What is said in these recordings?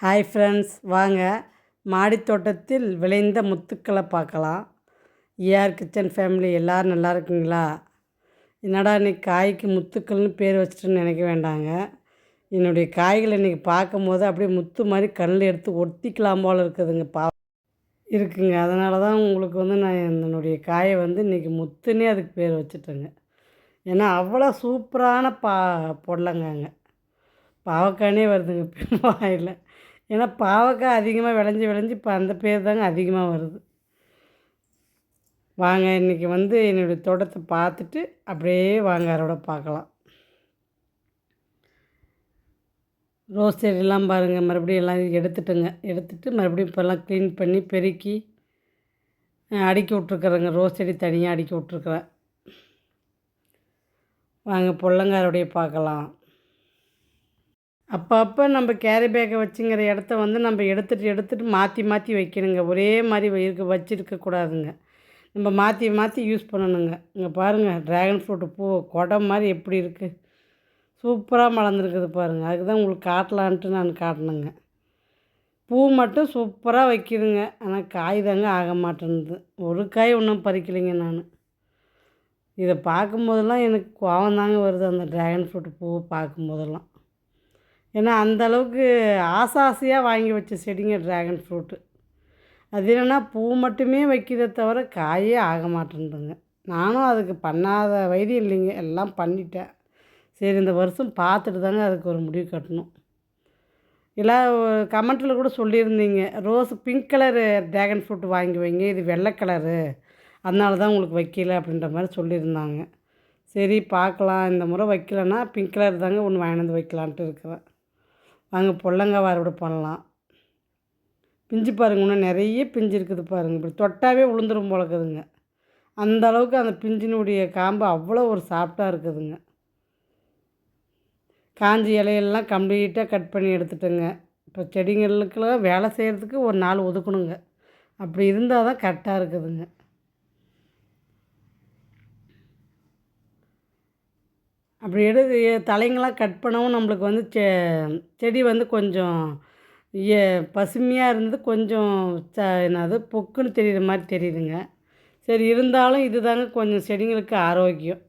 Hi friends வாங்க. மாடித் தோட்டத்தில் விளைந்த முத்துக்களை பார்க்கலாம். ஏஆர் கிச்சன் ஃபேமிலி எல்லோரும் நல்லா இருக்குங்களா? என்னடா இன்னைக்கு காய்க்கு முத்துக்கள்னு பேர் வச்சுட்டுன்னு நினைக்க வேண்டாங்க. என்னுடைய காய்களை இன்றைக்கி பார்க்கும்போது அப்படியே முத்து மாதிரி கண்ணில் எடுத்து ஒட்டிக்கலாம் போல் இருக்குதுங்க பா இருக்குங்க. அதனால தான் உங்களுக்கு வந்து நான் என்னுடைய காயை வந்து இன்றைக்கி முத்துன்னே அதுக்கு பேர் வச்சுட்டேங்க. ஏன்னா அவ்வளோ சூப்பரான பா பொடலங்காங்க பாவக்கானே வருதுங்க. வாயில். ஏன்னா பாவக்காய் அதிகமாக விளைஞ்சி விளைஞ்சி இப்போ அந்த பேர் தாங்க அதிகமாக வருது. வாங்க இன்றைக்கி வந்து என்னுடைய தோட்டத்தை பார்த்துட்டு அப்படியே வாங்க அரோட பார்க்கலாம். ரோஸ் செடியெல்லாம் பாருங்கள் மறுபடியும் எல்லாம் எடுத்துட்டுங்க. எடுத்துட்டு மறுபடியும் இப்போல்லாம் க்ளீன் பண்ணி பெருக்கி அடுக்கி விட்ருக்குறேங்க ரோஸ் செடி தனியாக அடுக்கி விட்ருக்குறேன் வாங்க பொள்ளங்காரோடைய பார்க்கலாம். அப்பப்போ நம்ம கேரி பேக்கை வச்சுங்கிற இடத்த வந்து நம்ம எடுத்துகிட்டு எடுத்துகிட்டு மாற்றி மாற்றி வைக்கணுங்க. ஒரே மாதிரி இருக்க வச்சுருக்கக்கூடாதுங்க நம்ம மாற்றி மாற்றி யூஸ் பண்ணணுங்க. இங்கே பாருங்கள் ட்ராகன் ஃப்ரூட்டு பூ குடம் மாதிரி எப்படி இருக்குது சூப்பராக மலர்ந்துருக்குது பாருங்கள் அதுக்கு தான் உங்களுக்கு காட்டலான்ட்டு நான் காட்டினேங்க பூ மட்டும் சூப்பராக வைக்கிதுங்க. ஆனால் காய் தாங்க ஆக மாட்டேன்து ஒரு காய் ஒன்றும் பறிக்கலைங்க நான். இதை பார்க்கும்போதெல்லாம் எனக்கு கோவம் தாங்க வருது அந்த ட்ராகன் ஃப்ரூட் பூவை பார்க்கும்போதெல்லாம். ஏன்னா அந்தளவுக்கு ஆசை ஆசையாக வாங்கி வச்ச செடிங்க ட்ராகன் ஃப்ரூட்டு அது என்னென்னா பூ மட்டுமே வைக்கிறத தவிர காயே ஆக மாட்டேன்துங்க. நானும் அதுக்கு பண்ணாத வைத்தியம் இல்லைங்க. எல்லாம் பண்ணிட்டேன். சரி இந்த வருஷம் பார்த்துட்டு தாங்க அதுக்கு ஒரு முடிவு கட்டணும். இல்லை கமெண்ட்டில் கூட சொல்லியிருந்தீங்க. Rose pink colour dragon fruit வாங்கி வைங்க. இது வெள்ளை கலரு அதனால தான் உங்களுக்கு வைக்கல அப்படின்ற மாதிரி சொல்லியிருந்தாங்க. சரி பார்க்கலாம். இந்த முறை வைக்கலன்னா பிங்க் கலர் தாங்க ஒன்று வாங்கினது வைக்கலான்ட்டு இருக்கிறேன். வாங்க பொல்லங்காய் அறுவடை பண்ணலாம். பிஞ்சு பாருங்க இன்னும் நிறைய பிஞ்சு இருக்குது பாருங்கள் இப்படி தொட்டாவே உளுந்துரும் போலக்குதுங்க அந்த அளவுக்கு அந்த பிஞ்சினுடைய காம்பு அவ்வளோ ஒரு சாஃப்டாக இருக்குதுங்க. காஞ்சி இலையெல்லாம் கம்ப்ளீட்டாக கட் பண்ணி எடுத்துட்டேங்க. இப்போ செடிங்களுக்கெல்லாம் வேலை செய்கிறதுக்கு ஒரு நாள் ஒதுக்கணுங்க. அப்படி இருந்தால் தான் கரெக்டாக இருக்குதுங்க. அப்படி எடுத்து தலைங்களாம் கட் பண்ணவும் நம்மளுக்கு வந்து செ செடி வந்து கொஞ்சம் ஏ பசுமையாக இருந்தது கொஞ்சம் ச என்னது பொக்குன்னு தெரிகிற மாதிரி தெரியுதுங்க. சரி இருந்தாலும் இது தாங்க கொஞ்சம் செடிங்களுக்கு ஆரோக்கியம்.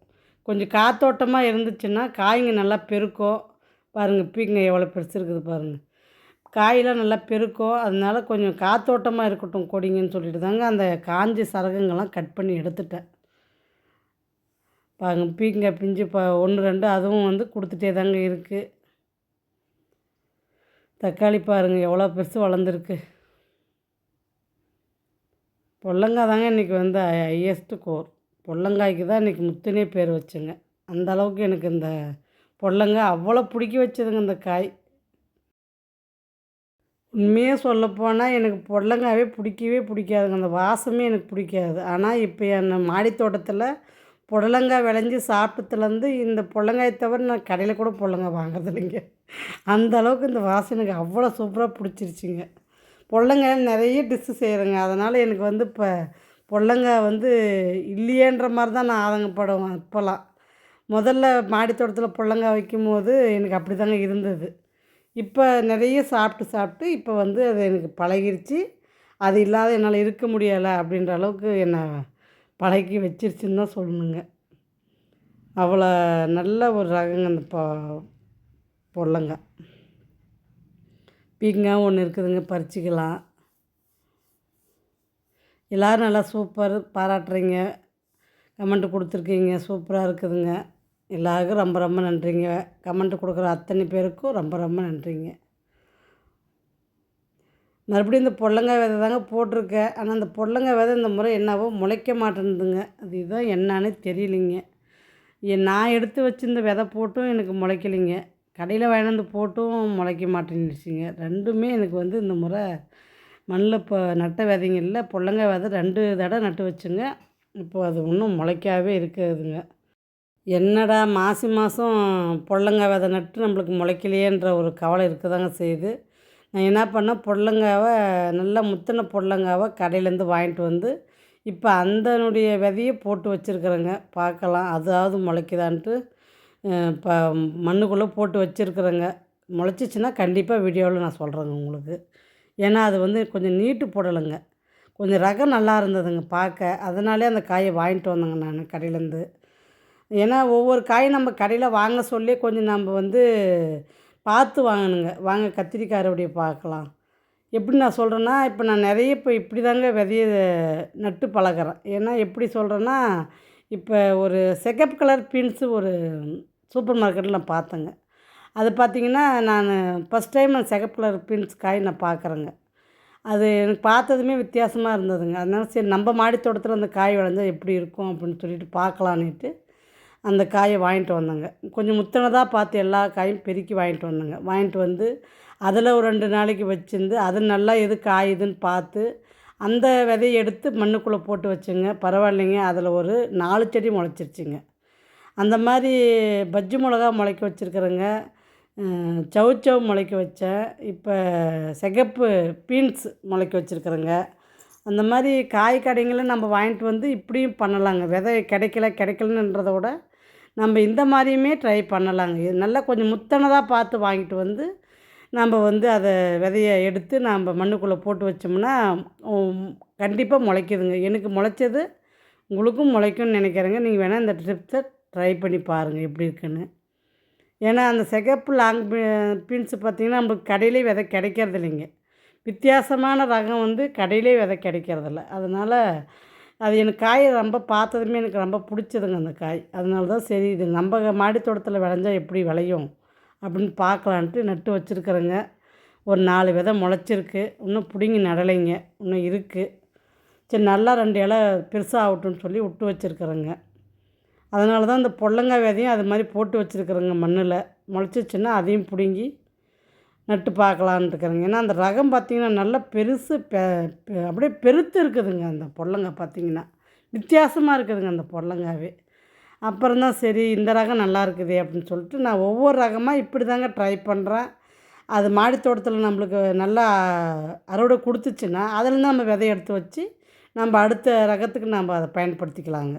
கொஞ்சம் காத்தோட்டமாக இருந்துச்சுன்னா காய்ங்க நல்லா பெருக்கும் பாருங்கள் பீங்க எவ்வளோ பெருசு இருக்குது பாருங்கள் காயெலாம் நல்லா பெருக்கும் அதனால கொஞ்சம் காத்தோட்டமாக இருக்கட்டும் கொடிங்கன்னு சொல்லிட்டு தாங்க அந்த காஞ்ச சரகுங்கள்லாம் கட் பண்ணி எடுத்துட்டேன். பாருங்க பீங்க பிஞ்சு ப ஒன்று ரெண்டு அதுவும் வந்து கொடுத்துட்டே தாங்க இருக்குது தக்காளி பாருங்கள் எவ்வளோ பெருசு வளர்ந்துருக்கு. பொல்லங்காய் தாங்க இன்றைக்கி வந்து ஹையஸ்ட்டு கோர் பொல்லங்காய்க்கு தான் இன்றைக்கி முத்துனே பேர் வச்சுங்க. அந்த அளவுக்கு எனக்கு இந்த பொல்லங்காய் அவ்வளோ பிடிக்க வச்சதுங்க இந்த காய். உண்மையாக சொல்லப்போனால் எனக்கு பொடலங்காவே பிடிக்கவே பிடிக்காதுங்க அந்த வாசமே எனக்கு பிடிக்காது. ஆனால் இப்போ என் மாடி தோட்டத்தில் புடலங்காய் விளைஞ்சி சாப்பிட்டதுலேருந்து இந்த புடலங்காயை தவிர நான் கடையில் கூட புடலங்காய் வாங்குறது இல்லைங்க. அந்த அளவுக்கு இந்த வாசனைக்கு அவ்வளோ சூப்பராக பிடிச்சிருச்சிங்க. புடலங்காய் நிறைய டிஷ்ஷு செய்கிறேங்க அதனால் எனக்கு வந்து இப்போ புடலங்காய் வந்து இல்லையேன்ற மாதிரி தான் நான் ஆதங்கப்படுவேன் இப்போல்லாம் முதல்ல மாடித்தோட்டத்தில் புடலங்காய் வைக்கும் போது எனக்கு அப்படி தாங்க இருந்தது. இப்போ நிறைய சாப்பிட்டு சாப்பிட்டு இப்போ வந்து அது எனக்கு பழகிருச்சு. அது இல்லாத என்னால் இருக்க முடியலை அப்படின்ற அளவுக்கு என்னை பழக்கி வச்சிருச்சுன்னு தான் சொல்லணுங்க. அவ்வளோ நல்ல ஒரு ரகங்க அந்த ப பொடலங்காய் பீங்காய் ஒன்று இருக்குதுங்க பறிச்சிக்கலாம். எல்லோரும் நல்லா சூப்பர் பாராட்டுறீங்க. கமெண்ட்டு கொடுத்துருக்கீங்க சூப்பராக இருக்குதுங்க. எல்லாருக்கும் ரொம்ப ரொம்ப நன்றிங்க. கமெண்ட்டு கொடுக்குற அத்தனை பேருக்கும் ரொம்ப ரொம்ப நன்றிங்க. மறுபடியும் இந்த பொடலங்காய் விதை தாங்க போட்டிருக்கேன். ஆனால் அந்த பொடலங்காய் விதை இந்த முறை என்னவோ முளைக்க மாட்டேன்துங்க. அது இதுதான் என்னான்னு தெரியலிங்க. நான் எடுத்து வச்சிருந்த விதை போட்டும் எனக்கு முளைக்கலைங்க. கடையில் வாங்கிட்டு போட்டும் முளைக்க மாட்டேன்னுச்சுங்க. ரெண்டுமே எனக்கு வந்து இந்த முறை மண்ணில் இப்போ நட்ட விதைங்கள்ல பொடலங்காய் விதை ரெண்டு தடவை நட்டு வச்சுங்க. இப்போ அது ஒன்றும் முளைக்காவே இருக்காதுங்க. என்னடா மாசி மாதம் பொடலங்காய் விதை நட்டு நம்மளுக்கு முளைக்கலையேன்ற ஒரு கவலை இருக்க தாங்க செய்யுது. நான் என்ன பண்ணேன் புடலங்காவை நல்லா முத்தின புடலங்காவை கடையிலேருந்து வாங்கிட்டு வந்து இப்போ அந்தனுடைய விதையை போட்டு வச்சுருக்குறேங்க. பார்க்கலாம். அதாவது முளைக்குதான்ட்டு இப்போ மண்ணுக்குள்ளே போட்டு வச்சுருக்குறேங்க. முளைச்சிச்சின்னா கண்டிப்பாக வீடியோவில் நான் சொல்கிறேங்க உங்களுக்கு. ஏன்னா அது வந்து கொஞ்சம் நீட்டு போடலைங்க. கொஞ்சம் ரகம் நல்லா இருந்ததுங்க பார்க்க. அதனாலே அந்த காயை வாங்கிட்டு வந்தேங்க நான் கடையிலேருந்து. ஏன்னா ஒவ்வொரு காயும் நம்ம கடையில் வாங்க சொல்லி கொஞ்சம் நம்ம வந்து பார்த்து வாங்கணுங்க. வாங்க கத்திரிக்காய் அறுவடையை பார்க்கலாம். எப்படி நான் சொல்கிறேன்னா இப்போ நான் நிறைய இப்போ இப்படி தாங்க விதைய நட்டு பழகுறேன். ஏன்னா எப்படி சொல்கிறேன்னா இப்போ ஒரு சிகப்பு கலர் பீன்ஸு ஒரு சூப்பர் மார்க்கெட்டில் நான் பார்த்தேங்க. அது பார்த்திங்கன்னா நான் ஃபஸ்ட் டைம் அந்த சிகப்பு கலர் பீன்ஸ் காய் நான் பார்க்குறேங்க. அது எனக்கு பார்த்ததுமே வித்தியாசமாக இருந்ததுங்க. அதனால சரி நம்ம மாடி தோட்டத்தில் அந்த காய் விளைஞ்சா எப்படி இருக்கும் அப்படின்னு சொல்லிட்டு பார்க்கலான்னுட்டு அந்த காயை வாங்கிட்டு வந்தேங்க. கொஞ்சம் முத்தினதாக பார்த்து எல்லா காயும் பெருக்கி வாங்கிட்டு வந்தோங்க. வாங்கிட்டு வந்து அதில் ஒரு ரெண்டு நாளைக்கு வச்சுருந்து அது நல்லா எது காயுதுன்னு பார்த்து அந்த விதையை எடுத்து மண்ணுக்குள்ளே போட்டு வச்சுங்க. பரவாயில்லைங்க. அதில் ஒரு நாலு செடி முளைச்சிருச்சுங்க. அந்த மாதிரி பஜ்ஜி மிளகா முளைக்க வச்சுருக்குறேங்க. சவுச்சவு முளைக்க வச்சேன். இப்போ சிகப்பு பீன்ஸ் முளைக்க வச்சுருக்குறேங்க. அந்த மாதிரி காய் கடைங்களை நம்ம வாங்கிட்டு வந்து இப்படியும் பண்ணலாங்க. விதை கிடைக்கல கிடைக்கலன்றத விட நம்ம இந்த மாதிரியுமே ட்ரை பண்ணலாங்க. இது நல்லா கொஞ்சம் முத்தனதாக பார்த்து வாங்கிட்டு வந்து நம்ம வந்து அதை விதைய எடுத்து நாம் மண்ணுக்குள்ளே போட்டு வச்சோம்னா கண்டிப்பாக முளைக்குதுங்க. எனக்கு முளைச்சது உங்களுக்கும் முளைக்கும்னு நினைக்கிறேங்க. நீங்கள் வேணால் இந்த ட்ரிப்ஸை ட்ரை பண்ணி பாருங்கள் எப்படி இருக்குன்னு. ஏன்னா அந்த சிகப்பு லாங் பீன்ஸு பார்த்திங்கன்னா நம்மளுக்கு கடையிலே விதை கிடைக்கிறது இல்லைங்க வித்தியாசமான ரகம் வந்து கடையிலே விதை கிடைக்கிறதில்ல. அதனால் அது எனக்கு காய் ரொம்ப பார்த்ததுமே எனக்கு ரொம்ப பிடிச்சதுங்க அந்த காய். அதனால தான் சரி இது நம்ம மாடி தோட்டத்தில் விளைஞ்சா எப்படி விளையும் அப்படின்னு பார்க்கலான்ட்டு நட்டு வச்சுருக்குறேங்க. ஒரு நாலு விதை முளைச்சிருக்கு. இன்னும் பிடுங்கி நடலைங்க. இன்னும் இருக்குது சரி நல்லா ரெண்டு இலை பெருசாக ஆகட்டும்னு சொல்லி விட்டு வச்சுருக்குறேங்க. அதனால தான் இந்த பொள்ளங்காய் விதையும் அது மாதிரி போட்டு வச்சுருக்குறேங்க மண்ணில். முளைச்சிச்சின்னா அதையும் பிடுங்கி நட்டு பார்க்கலான்ட்டு இருக்கிறேங்க. ஏன்னா அந்த ரகம் பார்த்திங்கன்னா நல்லா பெருசு பெ அப்படியே பெருத்து இருக்குதுங்க அந்த பொள்ளங்காய் பார்த்திங்கன்னா. வித்தியாசமாக இருக்குதுங்க அந்த பொள்ளங்காவே அப்புறம் தான் சரி இந்த ரகம் நல்லா இருக்குது அப்படின்னு சொல்லிட்டு நான் ஒவ்வொரு ரகமாக இப்படி தாங்க ட்ரை பண்ணுறேன் அது மாடி தோட்டத்தில் நம்மளுக்கு நல்லா அறுவடை கொடுத்துச்சுன்னா அதில் நம்ம விதை எடுத்து வச்சு நம்ம அடுத்த ரகத்துக்கு நம்ம அதை பயன்படுத்திக்கலாங்க.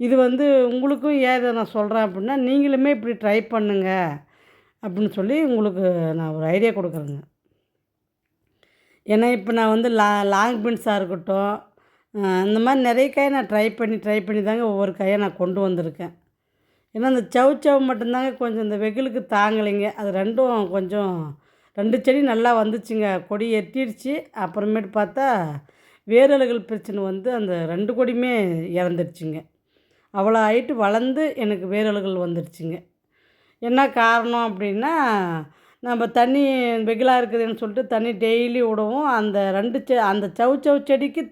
இது வந்து உங்களுக்கும் ஏதை நான் சொல்கிறேன் அப்படின்னா நீங்களுமே இப்படி ட்ரை பண்ணுங்கள் அப்படின்னு சொல்லி உங்களுக்கு நான் ஒரு ஐடியா கொடுக்குறேங்க. ஏன்னா இப்போ நான் வந்து லா லாங் பீன்ஸாக இருக்கட்டும் இந்த மாதிரி நிறைய காயை நான் ட்ரை பண்ணி ட்ரை பண்ணி தாங்க ஒவ்வொரு காயை நான் கொண்டு வந்திருக்கேன். ஏன்னா அந்த சவு சவு மட்டும்தாங்க கொஞ்சம் இந்த வெகுலுக்கு தாங்கலைங்க. அது ரெண்டும் கொஞ்சம் ரெண்டு செடி நல்லா வந்துச்சுங்க. கொடி எட்டிடுச்சு அப்புறமேட்டு பார்த்தா வேரலுகள் பிரச்சனை வந்து அந்த ரெண்டு கொடியுமே இறந்துடுச்சுங்க அவ்வளோ ஆகிட்டு வளர்ந்து எனக்கு வேரலுகள் வந்துடுச்சுங்க என்ன காரணம் அப்படின்னா நம்ம தண்ணி வெகுலாக இருக்குதுன்னு சொல்லிட்டு தண்ணி டெய்லி விடவும். அந்த ரெண்டு செ அந்த சவு சவு செடிக்கு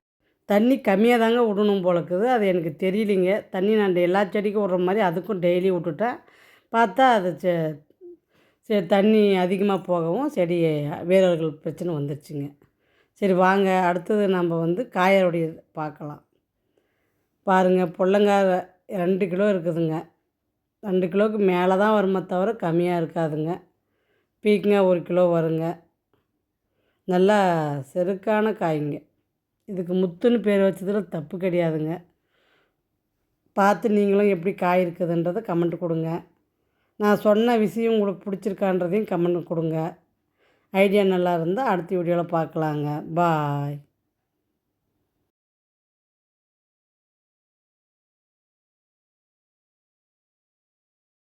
தண்ணி கம்மியாக தாங்க விடணும் போல இருக்குது. அது எனக்கு தெரியலிங்க. தண்ணி நான் எல்லா செடிக்கும் விட்ற மாதிரி அதுக்கும் டெய்லி விட்டுட்டேன். பார்த்தா அது செ சரி தண்ணி அதிகமாக போகவும் செடி வேரல்கள் பிரச்சனை வந்துருச்சுங்க. சரி வாங்க. அடுத்தது நம்ம வந்து காயருடைய பார்க்கலாம். பாருங்கள் பொள்ளங்காய் ரெண்டு கிலோ இருக்குதுங்க. ரெண்டு கிலோவுக்கு மேலே தான் வருமே தவிர கம்மியாக இருக்காதுங்க. பீக்கங்காய் ஒரு கிலோ வருங்க. நல்லா செருக்கான காய்ங்க. இதுக்கு முத்துன்னு பேர் வச்சதில் தப்பு கிடையாதுங்க. பார்த்து நீங்களும் எப்படி காய் இருக்குதுன்றதை கமெண்ட் கொடுங்க. நான் சொன்ன விஷயம் உங்களுக்கு பிடிச்சிருக்கான்றதையும் கமெண்ட் கொடுங்க. ஐடியா நல்லா இருந்தால் அடுத்த வீடியோவில் பார்க்கலாங்க. பாய்.